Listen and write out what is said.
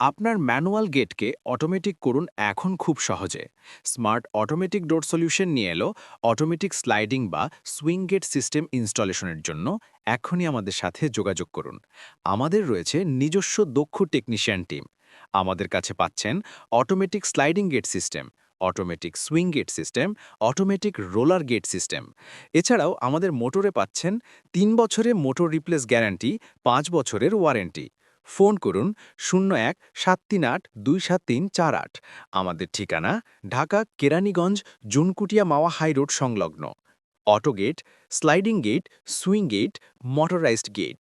আপনার manual গেটকে automatic করুন এখন খুব সহজে। স্মার্ট অটোমেটিক ডোর সলিউশন নিয়ে এলো অটোমেটিক স্লাইডিং বা সুইং গেট সিস্টেম ইনস্টলেশনের জন্য। এখনই আমাদের সাথে যোগাযোগ করুন। আমাদের রয়েছে নিজস্ব দক্ষ টেকনিশিয়ান টিম। আমাদের কাছে পাচ্ছেন automatic sliding gate system, automatic swing gate system, automatic roller gate system. এছাড়াও আমাদের মোটরে পাচ্ছেন তিন বছরের মোটর রিপ্লেস গ্যারান্টি, পাঁচ বছরের ওয়ারেন্টি। ফোন করুন শূন্য এক সাত তিন আট দুই সাত তিন চার আট। আমাদের ঠিকানা ঢাকা কেরানীগঞ্জ জুনকুটিয়া মাওয়া হাইরোড সংলগ্ন। Auto gate, sliding gate, swing gate motorised gate